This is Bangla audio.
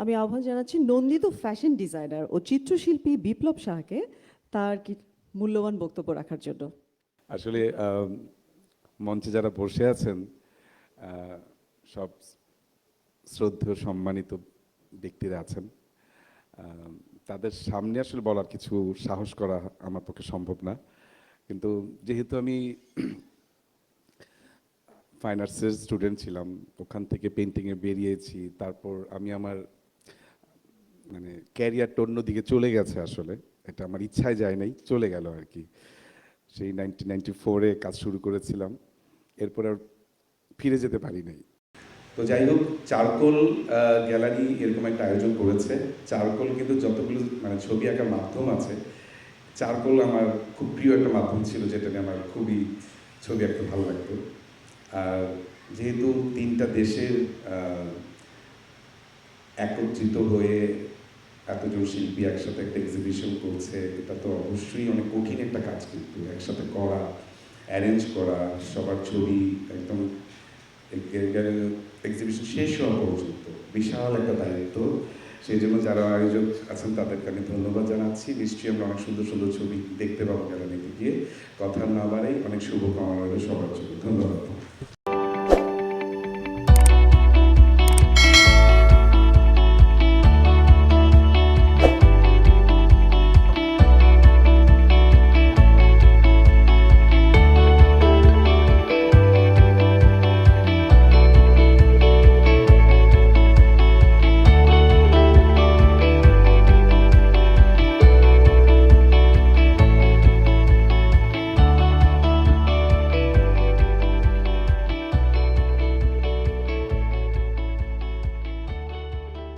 আমি আহ্বান জানাচ্ছি নন্দিত ফ্যাশন ডিজাইনার ও চিত্রশিল্পী বিপ্লব শাহকে তার কি মূল্যবান বক্তব্য রাখার জন্য। আসলে মঞ্চে যারা বসে আছেন সব শ্রদ্ধেয়, সম্মানিত ব্যক্তিরা আছেন তাদের সামনে আসলে বলার কিছু সাহস করা আমার পক্ষে সম্ভব না। কিন্তু যেহেতু আমি ফাইন আর্টসের স্টুডেন্ট ছিলাম, ওখান থেকে পেন্টিংয়ে বেরিয়েছি, তারপর আমি আমার মানে ক্যারিয়ারটা অন্যদিকে চলে গেছে আসলে। এটা আমার ইচ্ছায় যায় নাই, চলে গেল আর কি। সেই নাইনটিন নাইনটি ফোরে কাজ শুরু করেছিলাম, এরপর আর ফিরে যেতে পারি নাই। তো যাই হোক, চারকোল গ্যালারি এরকম একটা আয়োজন করেছে। চারকোল কিন্তু যতগুলো মানে ছবি আঁকার মাধ্যম আছে, চারকোল আমার খুব প্রিয় একটা মাধ্যম ছিল, যেটা নিয়ে আমার খুবই ছবি আঁকতে ভালো লাগতো। আর যেহেতু তিনটা দেশের একত্রিত হয়ে এতজন শিল্পী একসাথে একটা এক্সিবিশন করছে, এটা তো অবশ্যই অনেক কঠিন একটা কাজ কিন্তু, একসাথে করা অ্যারেঞ্জ করা, সবার ছবি একদম এক্সিবিশন শেষ হওয়া পর্যন্ত বিশাল একটা দায়িত্ব। সেই জন্য যারা আয়োজক আছেন তাদেরকে আমি ধন্যবাদ জানাচ্ছি। নিশ্চয়ই আমরা অনেক সুন্দর সুন্দর ছবি দেখতে পাবো গ্যালারিতে গিয়ে। কথা না বাড়াই অনেক শুভকামনা রইল সবার জন্য। ধন্যবাদ।